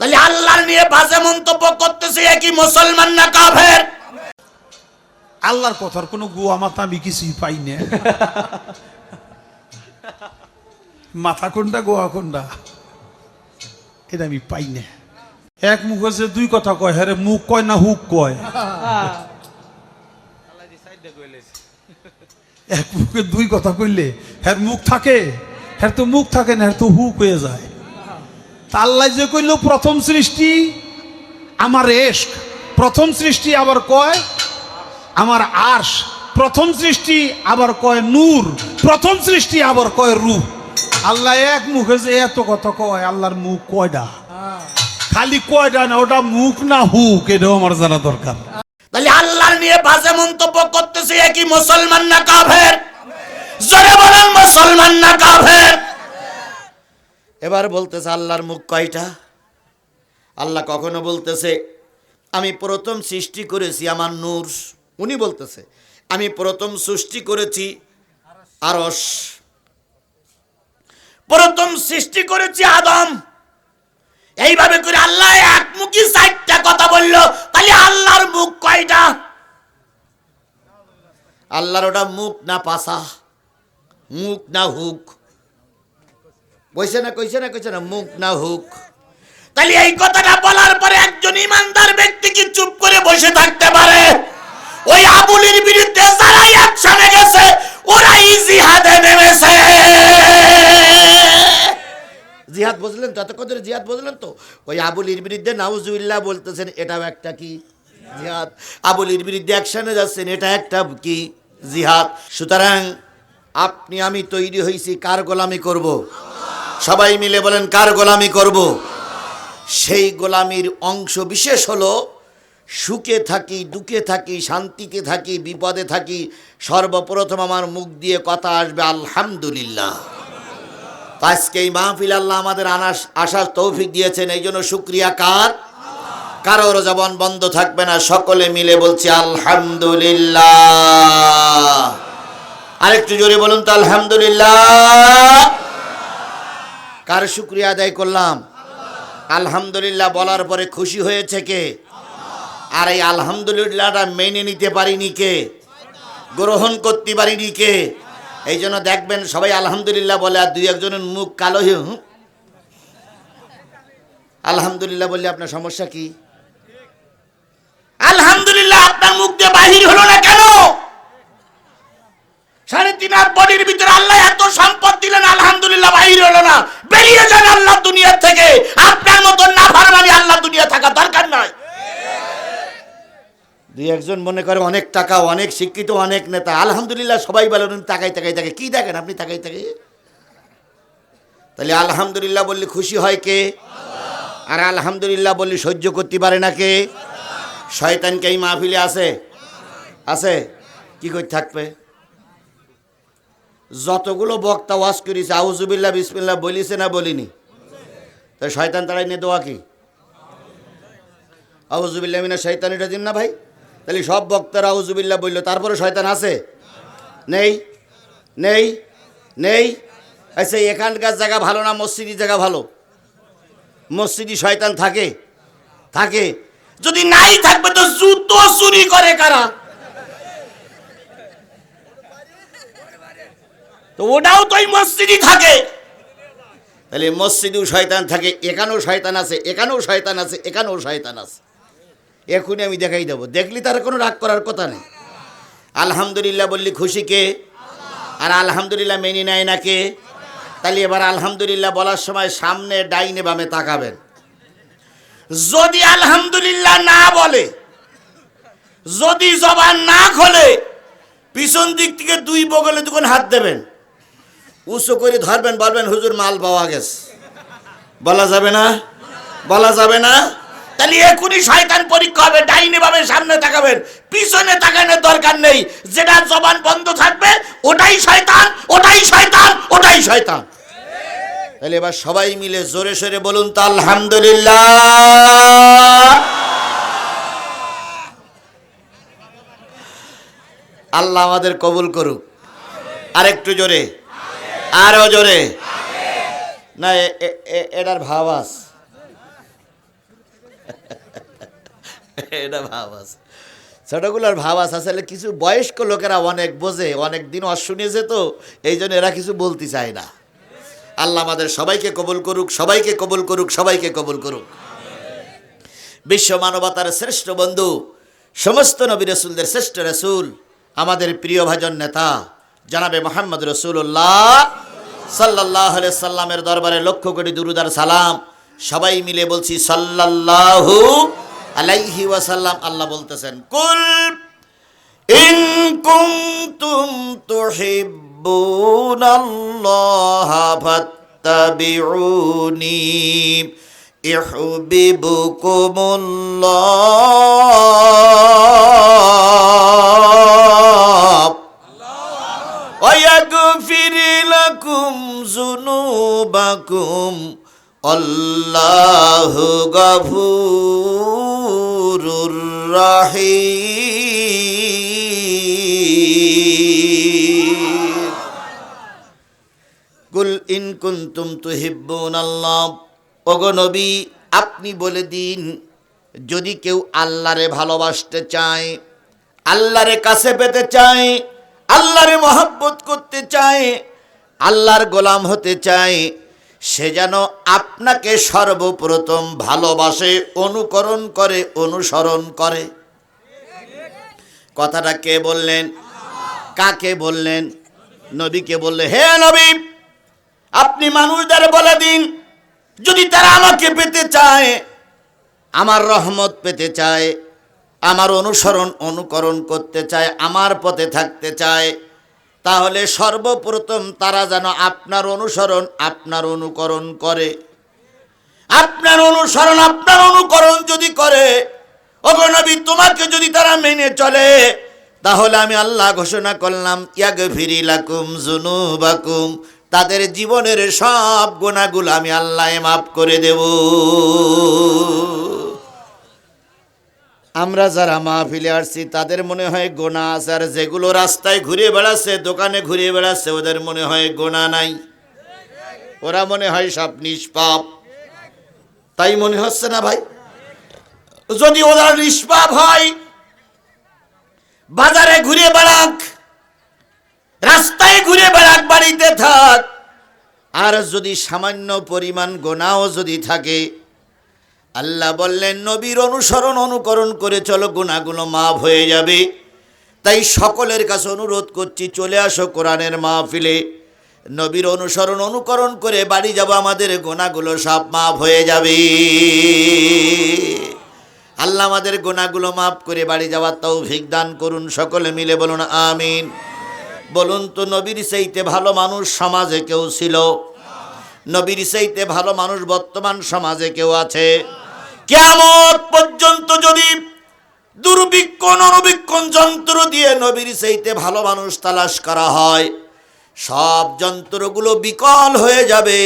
তাহলে আল্লাহর নিয়ে বাজে মন্তব্য করতেছে একই মুসলমান না কাফের? আল্লাহর কথার কোনো গুয়া মাথা আমি কিছুই পাই না। মাথা কোনটা, গোয়া কোনটা? এটা আমি পাই না। এক মুখে যে দুই কথা কয় হ্যাঁ মুখ কয় না হুক কয়? এক মুখে দুই কথা কইলে হ্যাঁ মুখ থাকে হ্যাঁ তো মুখ থাকে না হ্যাঁ তো হুক হয়ে যায়। তা আল্লাহ যে কইল, প্রথম সৃষ্টি আমার এশক, প্রথম সৃষ্টি আবার কয় আমার আর্শ, প্রথম সৃষ্টি আবার কয় নূর, প্রথম সৃষ্টি আবার কয় রূপ। আল্লাহ এক মুখে যে এত কথা কয়, আল্লাহর মুখ কয়টা খালি কয়টা না, ওটা মুখ না হুক, এটাও আমার জানা দরকার। তাহলে আল্লাহর নিয়ে বাজে মন্তব্য করতেছে একই মুসলমান না কাফের? জোরে বলেন, মুসলমান না কাফের? এবার বলতেছে আল্লাহর মুখ কয়টা? আল্লাহ কখনো বলতেছে, আমি প্রথম সৃষ্টি করেছি আমার নূর। উনি বলতেছে, আমি প্রথম সৃষ্টি করেছি আরস প্রথম সৃষ্টি করেছি আদম। এইভাবে করে আল্লাহ একমুখী চারটা কথা বলল তাহলে আল্লাহর মুখ কয়টা? আল্লাহর ওটা মুখ না পাশা মুখ না হুক। কইছে না কইছে না কইছে না, মুখ না হুক। তাহলে এই কথাটা বলার পরে একজন ইমানদার ব্যক্তি কি চুপ করে বসে থাকতে পারে। ওই আবুলির বিরুদ্ধে যারা একসাথে গেছে, ওরাই জিহাদে নেমেছে। জিহাদ বুঝলেন তো? এতক্ষণ ধরে জিহাদ বুঝলেন তো? ওই আবুলির বিরুদ্ধে নাউজুবিল্লাহ বলতেছেন, এটাও একটা কি? জিহাদ। আবুলির বিরুদ্ধে একসাথে যাচ্ছেন, এটা একটা কি? জিহাদ। সুতরাং আপনি, আমি তৈরি হয়েছি কার গোলামি করব? সবাই মিলে বলেন, কার গোলামি করব? সেই গোলামির অংশ বিশেষ হলো, সুখে থাকি, দুঃখে থাকি, শান্তিতে থাকি, বিপদে থাকি, সর্বপ্রথম আমার মুখ দিয়ে কথা আসবে, আলহামদুলিল্লাহ। আজকে এই মাহফিল আল্লাহ আমাদের আনাস, আসার তৌফিক দিয়েছেন, এই জন্য শুক্রিয়া কার? কারোর জবান বন্ধ থাকবে না, সকলে মিলে বলছি, আলহামদুলিল্লাহ। আরেকটু জোরে বলুন তো, আলহামদুলিল্লাহ। কার শুক্রিয়া আদায় করলাম? আলহামদুলিল্লাহ বলার পরে খুশি হয়েছে কে? আর এই আলহামদুলিল্লাহটা মেনে নিতে পারিনি কে? গ্রহণ করতে পারিনি কে? এই জন্য দেখবেন সবাই আলহামদুলিল্লাহ বলে, আর দুই একজনের মুখ কালো হয়ে হুঁ। আলহামদুলিল্লাহ বললে আপনার সমস্যা কি? আলহামদুলিল্লাহ আপনার মুখ দিয়ে বাহির হলো না কেন? সাড়ে তিন হাত বডির ভিতরে আল্লাহ এত সম্পদ দিলেন, আলহামদুলিল্লাহ বাহির হলো না। বেরিয়ে যান আল্লাহ দুনিয়ার থেকে। আপনার মতন না ফারমানি আল্লাহ দুনিয়া থাকা দরকার নাই। দুই একজন মনে করে অনেক টাকা, অনেক শিক্ষিত, অনেক নেতা। আলহামদুলিল্লাহ সবাই বলেন তাকাই তাকাই তাকে কি দেখেন আপনি? তাকাই তাকাই। তাহলে আলহামদুলিল্লাহ বললে খুশি হয় কে? আর আলহামদুলিল্লাহ বললে সহ্য করতে পারে না কে? শয়তানকে এই মাহফিলে আছে? আছে? কি করে থাকবে? যতগুলো বক্তা ওয়াজ করেছে আউজুবিল্লাহ বিসমিল্লাহ বলিছে না বলিনি? তো শয়তান তারাই নিয়ে দোয়া কি? আউজুবিল্লাহ মিনা শৈতান এটা দিন না ভাই? তাহলে সব বক্তারা আউজুবিল্লাহ বলল তারপরে শয়তান আছে? নেই? নেই? নেই? আচ্ছা এখানকার জায়গা ভালো না মসজিদি জায়গা ভালো? মসজিদি শয়তান থাকে? থাকে। যদি নাই থাকবে তো জুতো চুরি করে কারা? তো ওটাও তো ওই মসজিদই থাকে। তাহলে মসজিদেও শয়তান থাকে, এখানেও শয়তান আছে, এখানেও শয়তান আছে, এখানেও শয়তান আছে। এখনই আমি দেখাই দেবো। দেখলি তার কোনো রাগ করার কথা নেই। আলহামদুলিল্লাহ বললি খুশি কে? আর আলহামদুলিল্লাহ মেনে নেয় না কে? তাহলে এবার আলহামদুলিল্লাহ বলার সময় সামনে ডাইনে বামে তাকাবেন। যদি আলহামদুলিল্লাহ না বলে, যদি জবান না খোলে, পিছন দিক থেকে দুই বগলে দুখন হাত দেবেন। উঁচু করে ধরবেন, বলবেন, হুজুর, মাল পাওয়া গেছে। বলা যাবে না? বলা যাবে না? তাহলে এখনই শয়তান পরীক্ষা হবে, ডাইনে ভাবে সামনে তাকাবেন, পিছনে তাকানোর দরকার নেই। যেটা জবান বন্ধ থাকবে, ওটাই শয়তান ওটাই শয়তান ওটাই শয়তান। তাহলে এবার সবাই মিলে জোরে সোরে বলুন তো, আলহামদুলিল্লাহ। আল্লাহ আমাদের কবুল করুক। আরেকটু জোরে। আরও জোরে। না এটার ভাব আছে। এটা ভাব আছে। ছোটগুলোর ভাব আছে, আসলে কিছু বয়স্ক লোকেরা অনেক বোঝে, অনেক দিন অশুনেছে তো, এই জন্য এরা কিছু বলতে চায় না। আল্লাহ আমাদের সবাইকে কবুল করুক, সবাইকে কবুল করুক, সবাইকে কবুল করুক। বিশ্ব মানবতার শ্রেষ্ঠ বন্ধু, সমস্ত নবী রসুলদের শ্রেষ্ঠ রসুল, আমাদের প্রিয় ভাজন নেতা, জানাবে মোহাম্মদ রসুল্লাহ সাল্লাহ সাল্লামের দরবারে লক্ষ কোটি দুরুদার সালাম। সবাই মিলে বলছি সাল্লাহ আলাইহি ওয়াসাল্লাম। আল্লাহ বলতেছেন কুল ইন কুনতুম তুহিব্বুনাল্লাহা ফাত্তাবিউনি ইউহিব্বুকুমুল্লাহ। ওয়া কুম জুনু বাকুম অল্লাহ গভু রাহি কুল ইন কুন্তুম তুহিব্বুন আল্লাহ অগনবী আপনি বলে দিন, যদি কেউ আল্লাহরে ভালোবাসতে চায়, আল্লাহরে কাছে পেতে চায়, আল্লাহরে মহাব্বত করতে চায় আল্লাহর গোলাম হতে চায় সে যেন আপনাকে সর্বপ্রথম ভালোবাসে, অনুকরণ করে, অনুসরণ করে। কথাটা কে বললেন? কাকে বললেন? নবীকে বললে, হে নবী, আপনি মানুষদের বলে দিন, যদি তারা আমাকে পেতে চায়, আমার রহমত পেতে চায়, আমার অনুসরণ, অনুকরণ করতে চায়, আমার পথে থাকতে চায় তাহলে সর্বপ্রথম তারা যেন আপনার অনুসরণ, আপনার অনুকরণ করে। আপনার অনুসরণ, আপনার অনুকরণ যদি করে অগনবী তোমাকে যদি তারা মেনে চলে, তাহলে আমি আল্লাহ ঘোষণা করলাম ইয়াগ ফিরি লাকুম জুনু বাকুম তাদের জীবনের সব গুণাগুলো আমি আল্লাহ মাফ করে দেব। আমরা যারা মাহফিলে আসছি, তাদের মনে হয় গোনা আছে। আর যেগুলো রাস্তায় ঘুরে বেড়াচ্ছে, দোকানে ঘুরে বেড়াচ্ছে, ওদের মনে হয় গোনা নাই। ওরা মনে হয় সব নিষ্পাপ। তাই মনে হচ্ছে না ভাই? যদি ওরা নিষ্পাপ হয়, বাজারে ঘুরে বেড়াক, রাস্তায় ঘুরে বেড়াক, বাড়িতে থাক। আর যদি সামান্য পরিমাণ গোনাও যদি থাকে আল্লাহ বললেন, নবীর অনুসরণ অনুকরণ করে চলো, গুণাগুলো মাফ হয়ে যাবে। তাই সকলের কাছে অনুরোধ করছি, চলে আসো কোরআনের মাহফিলে। নবীর অনুসরণ অনুকরণ করে বাড়ি যাব, আমাদের গোনাগুলো সব মাফ হয়ে যাবে। আল্লাহ আমাদের গোনাগুলো মাফ করে বাড়ি যাওয়ার তৌফিক দান করুন, সকলে মিলে বলুন, আমিন। বলুন তো, নবীর সেইতে ভালো মানুষ সমাজে কেউ ছিল? নবীর সেইতে ভালো মানুষ বর্তমান সমাজে কেউ আছে? কেমন পর্যন্ত যদি দুর্বিক্ষণ অনুবীক্ষণ যন্ত্র দিয়ে নবীর সেইতে ভালো মানুষ তালাশ করা হয়, সব যন্ত্রগুলো বিকল হয়ে যাবে।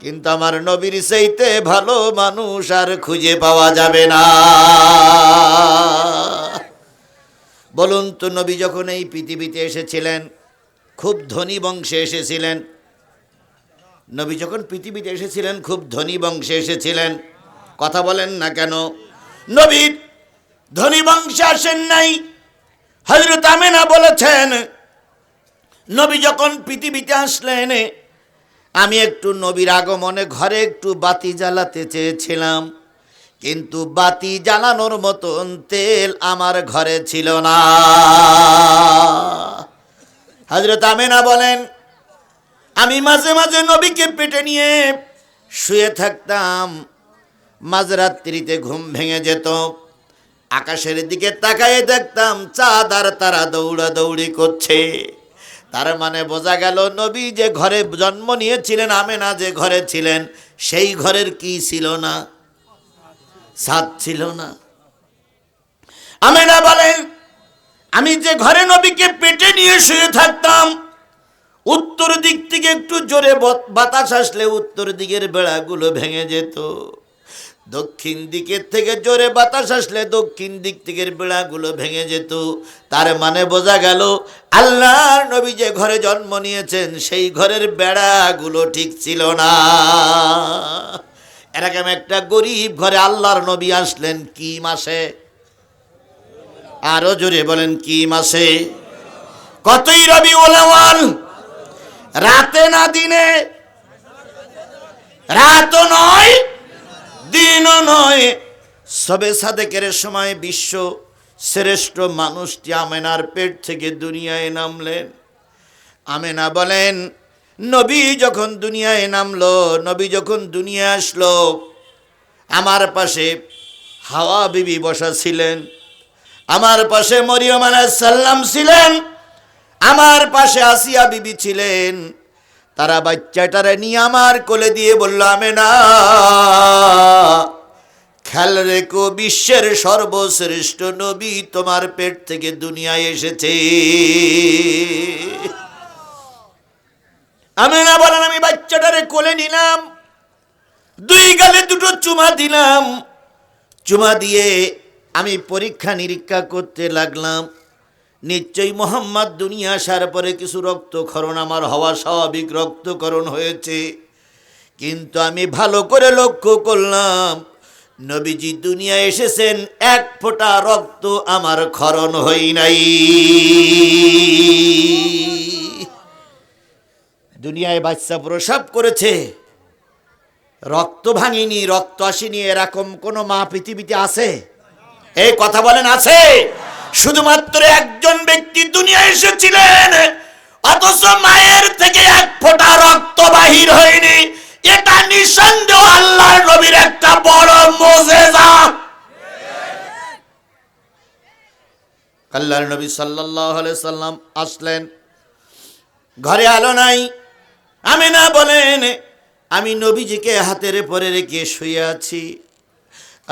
কিন্তু আমার নবীর সেইতে ভালো মানুষ আর খুঁজে পাওয়া যাবে না। বলুন তো, নবী যখন এই পৃথিবীতে এসেছিলেন, খুব ধনী বংশে এসেছিলেন, নবী যখন পৃথিবীতে এসেছিলেন, খুব ধনী বংশে এসেছিলেন কথা বলেন না কেন? নবীর ধনী বংশে আসেন নাই। হজরত আমেনা বলেছেন, নবী যখন পৃথিবীতে আসলেন, আমি একটু নবীর আগমনে ঘরে একটু বাতি জ্বালাতে চেয়েছিলাম। কিন্তু বাতি জ্বালানোর মতন তেল আমার ঘরে ছিল না। হজরত আমেনা বলেন, আমি মাঝে মাঝে নবীকে পেটে নিয়ে শুয়ে থাকতাম। মাঝরাত্রিতে ঘুম ভেঙে যেত। আকাশের দিকে তাকায়ে দেখতাম চাঁদ আর তারা দৌড়া দৌড়ি করছে। তার মানে বোঝা গেল নবী যে ঘরে জন্ম নিয়েছিলেন, আমেনা যে ঘরে ছিলেন, সেই ঘরের কি ছিল না? সাদ ছিল না। আমেনা বলেন আমি যে ঘরে নবীকে পেটে নিয়ে শুয়ে থাকতাম, উত্তর দিক থেকে একটু জোরে বাতাস আসলে উত্তর দিকের বেড়াগুলো ভেঙে যেত। দক্ষিণ দিকের থেকে জোরে বাতাস আসলে দক্ষিণ দিক থেকে বেড়াগুলো ভেঙে যেত। তার মানে বোঝা গেল, আল্লাহর নবী যে ঘরে জন্ম নিয়েছেন, সেই ঘরের বেড়াগুলো ঠিক ছিল না। এরকম একটা গরিব ঘরে আল্লাহর নবী আসলেন কি মাসে? আরও জোরে বলেন, কি মাসে? কতই রবি ওলাওয়াল রাতে না দিনে? রাতও নয় দিনও নয়, সবে সাদেকের সময় বিশ্ব শ্রেষ্ঠ মানুষটি আমেনার পেট থেকে দুনিয়ায় নামলেন। আমেনা বলেন, নবী যখন দুনিয়ায় নামলো, নবী যখন দুনিয়ায় আসলো, আমার পাশে হাওয়া বিবি বসা ছিলেন, আমার পাশে মরিয়ম সাল্লাম ছিলেন, আমার পাশে আসিয়া বিবি ছিলেন। তারা বাচ্চাটারে নিয়ে আমার কোলে দিয়ে বলল আমি না খেয়াল রেখো, বিশ্বের সর্বশ্রেষ্ঠ নবী তোমার পেট থেকে দুনিয়ায় এসেছে। আমি না বলেন, আমি বাচ্চাটারে কোলে নিলাম, দুই গালে দুটো চুমা দিলাম। চুমা দিয়ে আমি পরীক্ষা নিরীক্ষা করতে লাগলাম। নিশ্চয়ই মোহাম্মদ দুনিয়া আসার পরে কিছু রক্তক্ষরণ, আমার হওয়া স্বাভাবিক রক্তকরণ হয়েছে। কিন্তু আমি ভালো করে লক্ষ্য করলাম, নবীজি দুনিয়া এসেছেন, এক ফোঁটা রক্ত আমার ক্ষরণ হই নাই। দুনিয়ায় বাচ্চা প্রসাব করেছে, রক্ত ভাঙিনি, রক্ত আসেনি, এরকম কোন মা পৃথিবীতে আছে? এই কথা বলেন, আছে? শুধুমাত্র একজন ব্যক্তি দুনিয়া এসেছিলেন, অথচ মায়ের থেকে এক ফোঁটা রক্ত বাহির হয়নি। এটা নিঃসন্দেহ আল্লাহর নবীর একটা বড় মোজেজা। আল্লাহর নবী সাল্লাল্লাহু আলাইহি সাল্লাম আসলেন, ঘরে আলো নাই আমি না বলেন, আমি নবীজিকে হাতের পরে রেখে শুয়ে আছি।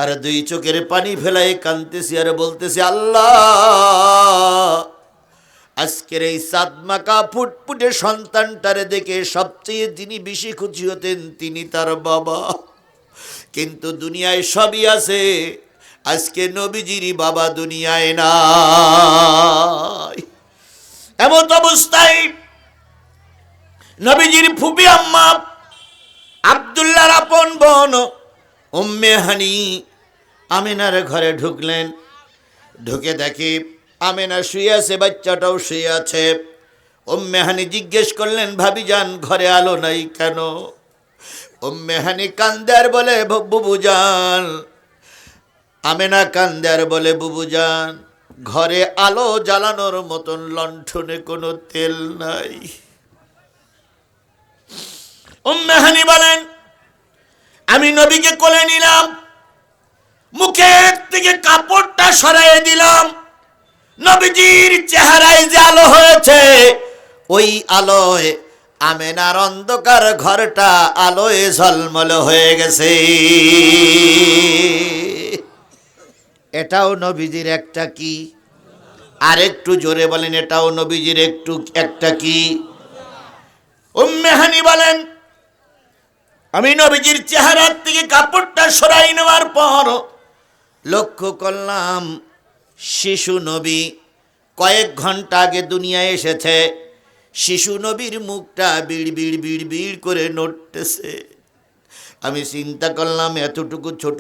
আর দুই চোখের পানি ফেলাই কানতেছি আর বলতেছি, আল্লাহ, আজকের এই সাদমাকা ফুটফুটে সন্তানটারে দেখে সবচেয়ে যিনি বেশি খুশি হতেন তিনি তার বাবা। কিন্তু দুনিয়ায় সবই আছে, আজকে নবীজিরই বাবা দুনিয়ায় নাই। এমন অবস্থায় নবীজির ফুপি আম্মা আবদুল্লাহর আপন বোন উম্মে হানি আমিনার ঘরে ঢুকলেন। ঢুকে দেখি আমিনা শুয়ে আছে, বাচ্চাটাও শুয়ে আছে। উম্মে হানি জিজ্ঞেস করলেন, ভাবি যান, ঘরে আলো নাই কেন? উম্মে হানি কান্দার বলে, "বু- বুবু যান। আমেনা কান্দার বলে, বুবু যান, ঘরে আলো জ্বালানোর মতন লণ্ঠনে কোনো তেল নাই। উম্মেহানি বলেন, আমি নবীকে কোলে নিলাম মুখের থেকে কাপড়টা সরাই দিলাম। নবীজির চেহারায় যে আলো হয়েছে, ওই আলোয় আমেনার অন্ধকার ঘরটা আলোয় ঝলমল হয়ে গেছে। এটাও নবীজির একটা কি? আর একটু জোরে বলেন, এটাও নবীজির একটু, একটা কি? উম্মেহানি বলেন, আমি নবীজির চেহারার থেকে কাপড়টা সরাই নেওয়ার পর লক্ষ্য করলাম, শিশু নবী কয়েক ঘণ্টা আগে দুনিয়ায় এসেছে। শিশু নবীর মুখটা বিড় বিড় বিড় বিড় করে নড়তেছে। আমি চিন্তা করলাম, এতটুকু ছোট